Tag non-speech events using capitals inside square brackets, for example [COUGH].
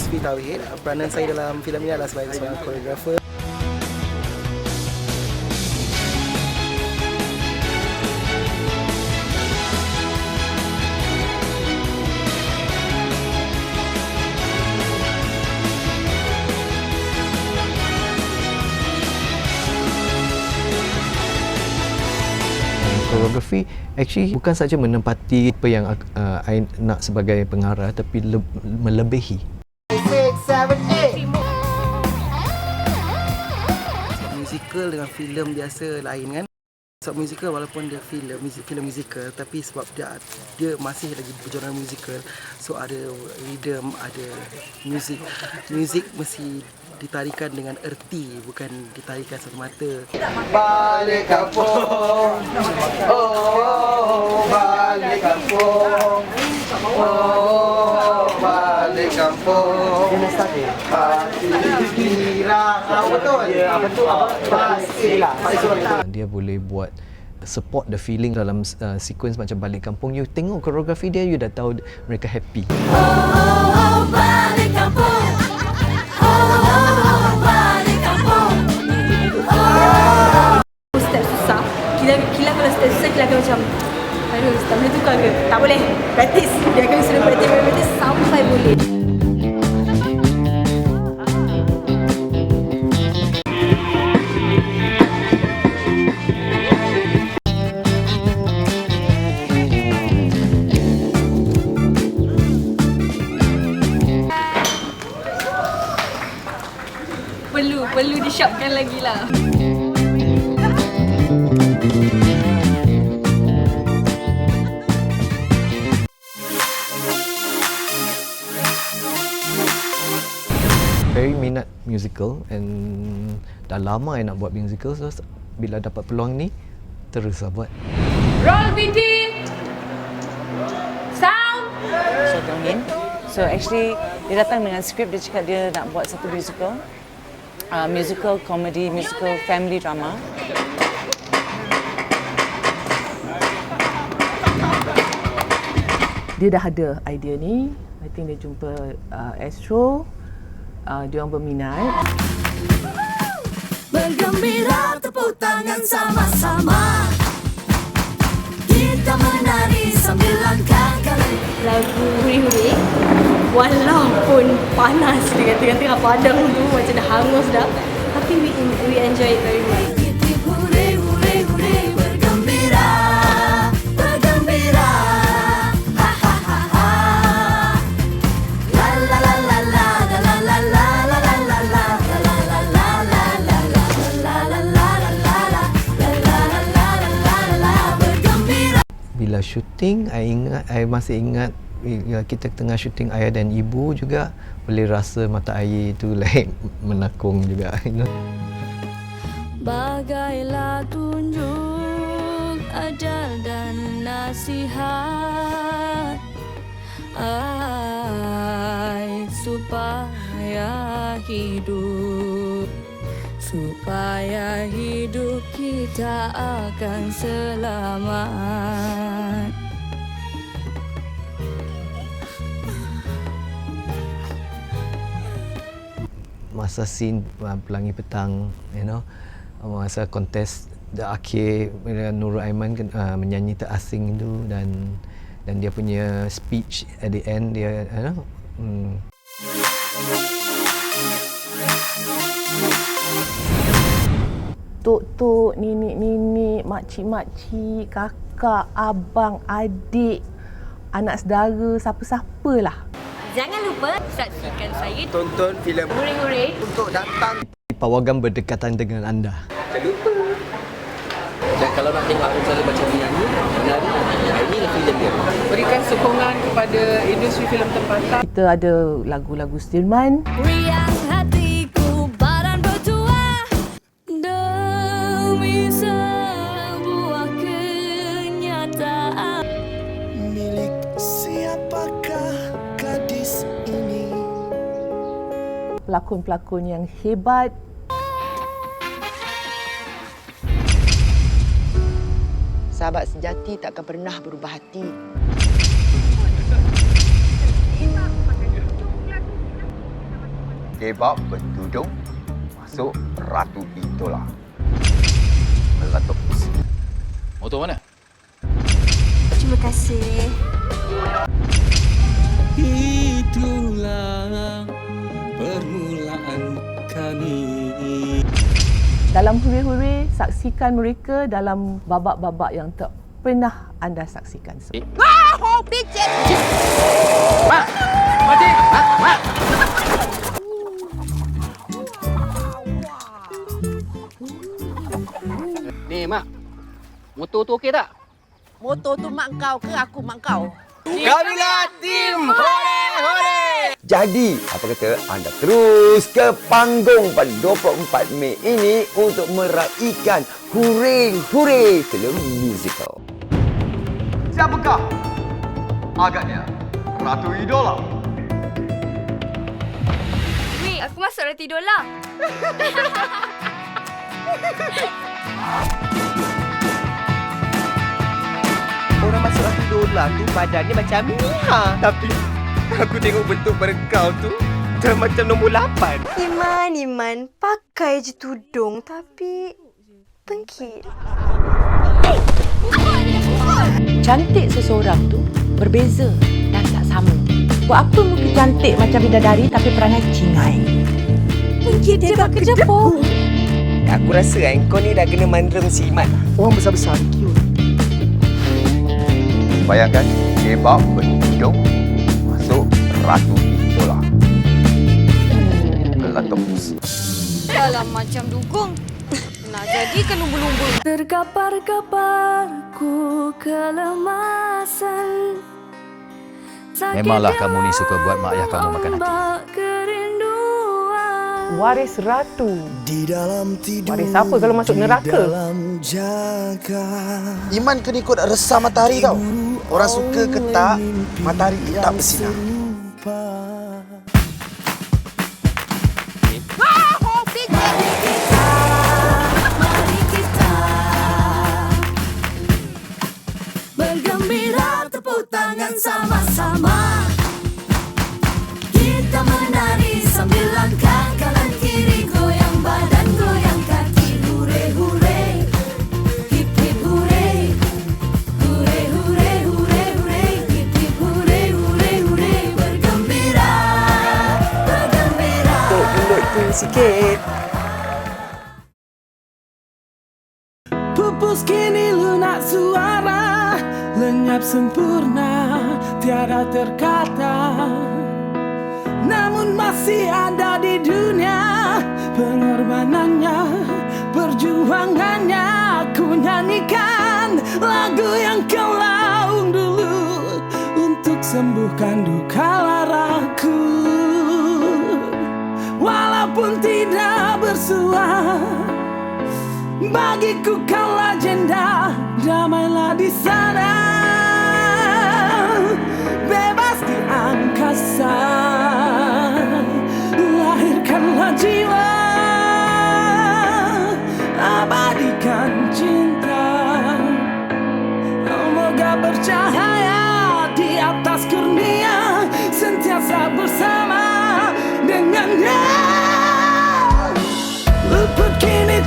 Lutfi Tauhid. Peranan saya dalam filem ini adalah sebagai seorang koreografer. Koreografi actually bukan saja menempati apa yang uh, I nak sebagai pengarah tapi le- melebihi. Musical dengan filem biasa lain kan. Sebab musical walaupun dia filem filem musical tapi sebab dia dia masih lagi berjauran musical. So ada rhythm ada music. Music mesti ditarikan dengan erti bukan ditarikan satu mata. Balik kampung oh balik kampung oh balik kampung dia start dia hati Dia boleh buat support the feeling dalam uh, sequence macam balik kampung. You tengok koreografi dia you dah tahu mereka happy. Step susah. Kila, kila kalau step susah Kila akan macam Aduh tak boleh tukar ke? Tak boleh. Practice. Dia akan suruh practice Practice sampai boleh Perlu, perlu di-shopkan lagi lah very minat musical and dah lama I nak buat musical so bila dapat peluang ni terus lah buat Roll BT Sound So Dongin. So actually dia datang dengan skrip dia cakap dia nak buat satu musical. Uh, musical comedy, musical family drama. dia dah ada idea ni. I think dia jumpa uh, Astro. Uh, dia orang berminat. Bergembira tepuk tangan sama-sama Kita menari sambil langkahkan Lagu Huri-Huri pun panas dia kata kata tengah padang tu macam dah hangus dah tapi we, we enjoy it very much syuting I ingat I masih ingat kita tengah syuting ayah dan ibu juga boleh rasa mata air itu [LAUGHS] like menakung juga. Bagailah tunjuk ajal dan nasihat Ai supaya hidup Supaya hidup kita akan selamat masa scene uh, pelangi petang you know masa kontes the akhir bila Nurul Aiman uh, menyanyi terasing itu dan dan dia punya speech at the end dia you know hmm, Tok-tok, nenek-nenek, makcik-makcik, kakak, abang, adik, anak saudara, siapa-siapa lah. Jangan lupa saksikan saya tonton filem Huri-Huri untuk datang. Pawagam berdekatan dengan anda. Dan kalau nak tengok aku cara macam menyanyi, menari, ini lah filem dia. berikan sokongan kepada industri filem tempatan. Kita ada lagu-lagu Stirman, Riang pelakon-pelakon yang hebat. Sahabat sejati tak akan pernah berubah hati. kebab bertudung masuk Ratu Itola. Meletup pusing. Motor mana? Terima kasih. Itulah permulaan kami Dalam Hure-Hure, saksikan mereka dalam babak-babak yang tak pernah anda saksikan. Eh. Wah, picit. Mak! Makcik! Mak! Mak! Ni, Mak. Motor tu okey tak? Motor tu mak kau ke aku mak kau? Kamilah tim Hore. Jadi, apa kata anda terus ke panggung pada 24 Mei ini untuk meraihkan Hore Hore film musical. Siapakah? Agaknya Ratu Idola. Weh, aku masuk tidur lah. Orang masuk Ratu Dola tu badannya macam Mia. Tapi aku tengok bentuk pada kau tu dah macam nombor 8. Iman, Iman. Pakai je tudung tapi tengkit. Cantik seseorang tu berbeza dan tak sama. Buat apa muka cantik macam bidadari tapi perangai cingai? Tengkit dia bak kejepur. Aku rasa kan kau ni dah kena mandrem si Iman. Orang besar-besar. Bayangkan kebab bertudung Ratu Itola. Meletup pusing. Dalam macam dukung. Nak jadi ke lumbu-lumbu? Tergapar-gaparku kelemasan. Memanglah kamu ni suka buat mak ayah kamu makan hati. Waris Ratu. Di dalam tidur Waris apa kalau masuk neraka? dalam jaga Iman kena ikut resah matahari tau. Orang suka ke tak, matahari tetap bersinar. Sama-sama. Kita menari sambil langkah kanan kiri goyang badan goyang kaki hure hure hip hip hure hure hure hure hure hip hip hure hure hure bergembira bergembira. Tuk mulut tu sikit. Pupus kini lunak suara Lenyap sempurna Tiada terkata. Namun masih ada di dunia Pengorbanannya Perjuangannya. Ku nyanyikan Lagu yang kau laung dulu Untuk sembuhkan duka laraku. Walaupun tidak bersuara Bagiku kau legenda Damailah di sana. Bebas di angkasa. Lahirkanlah jiwa. Abadikan cinta. Moga bercahaya di atas kurnia Sentiasa bersama dengannya. Luput kini